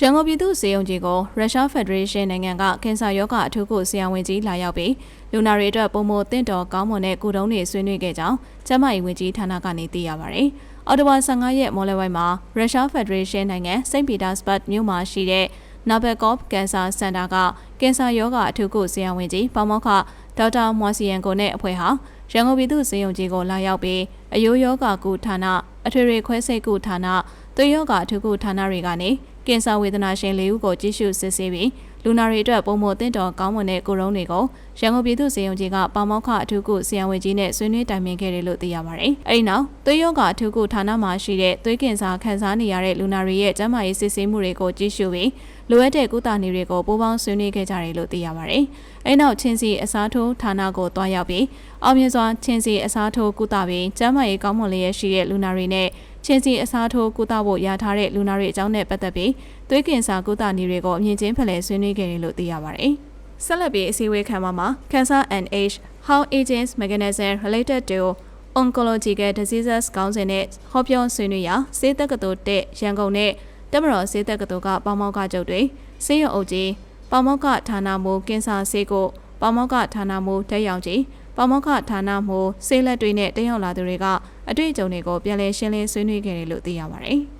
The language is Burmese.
ရန်ကုန်ပြည်သူ့စေယုံကြီးကိုရုရှားဖက်ဒရေးရှင်းနိုင်ငံကကင်ဆာရောဂါအထူးကုဆရာဝန်ကြီးလာရောက်ပြီးလူနာတွေအတွက်ပုံမတင့်တော်ကောင်းမွန်တဲ့ကုတုံးတွေဆွေးနွေးခဲ့ကြောင်းကျန်းမာရေးဝန်ကြီးဌာနကနေသိရပါဗျ။အော်တိုဘာ15ရက်မော်လဝိုင်းမှာရုရှားဖက်ဒရေးရှင်းနိုင်ငံစိန့်ပီတာစဘတ်မြို့မှာရှိတဲ့ Nabokov Cancer Center ကကင်ဆာရောဂါအထူးကုဆရာဝန်ကြီးပေါမောက္ခဒေါက်တာမွာစီယန်ကိုနဲ့အဖွဲ့ဟာ ရန်ကုန်ပြည်သူ့စေယုံကြီးကိုလာရောက်ပြီးအယိုးယောဂကုဌာနအထွေထွေခွဲစိတ်ကုဌာနသွေးယောဂအထူးကုဌာနတွေကနေကင်ဆာဝေဒနာရှင်၄ဦးကိုကြည့်ရှုစစ်ဆေးပြီး လူနာတွေအတွက်ပုံမတင့်တော်ကောင်းမွန်တဲ့ကိုရုံးတွေကိုရန်ကုန်ပြည်သူ့စေယုံကြီးကပါမောက္ခအထူးကုဆရာဝန်ကြီးနဲ့ဆွေးနွေးတိုင်ပင်ခဲ့တယ်လို့သိရပါတယ်။အဲဒီနောက်သွေးရောဂါအထူးကုဌာနမှာရှိတဲ့သွေးကင်ဆာခံစားနေရတဲ့လူနာတွေရဲ့ကျန်းမာရေးစစ်ဆေးမှုတွေကိုကြည့်ရှုပြီးလိုအပ်တဲ့ကုသနည်းတွေကိုပိုးပေါင်းဆွေးနွေးခဲ့ကြတယ်လို့သိရပါတယ်။အဲဒီနောက်ချင်းစီအစားထိုးဌာနကိုတွားရောက်ပြီးအောင်မြင်စွာချင်းစီအစားထိုးကုသပြီးကျန်းမာရေးကောင်းမွန်လျက်ရှိတဲ့လူနာတွေနဲ့ ချင်းစီအစားထိုးကုသဖို့ရထားတဲ့လူနာတွေအကြောင်းနဲ့ပတ်သက်ပြီးသွေးကင်ဆာကုသနည်းတွေကိုအမြင့်ချင်းဖလှယ်ဆွေးနွေးခဲ့တယ်လို့သိရပါတယ်။ဆက်လက်ပြီးအစည်းအဝေးခံမှာမှာ Cancer and Age How Agents Mechanism Related to Oncological Diseases ကောင်းစဉ်နဲ့ဟောပြောဆွေးနွေးရာစေတက္ကသိုလ်တက်ရန်ကုန်နဲ့တမတော်စေတက္ကသိုလ်ကပေါမောက်ကကျုပ်တွေစေရုံအုပ်ကြီးပေါမောက်ကဌာနမှကင်ဆာဆေးကိုပေါမောက်ကဌာနမှတက်ရောင်ကြီး ပေါမောက်ကဌာနမှဆေးလက်တွေနဲ့တက်ရောက်လာသူတွေကအတွေ့အကြုံတွေကိုပြန်လည်ရှင်းလင်းဆွေးနွေးခဲ့တယ်လို့သိရပါတယ်။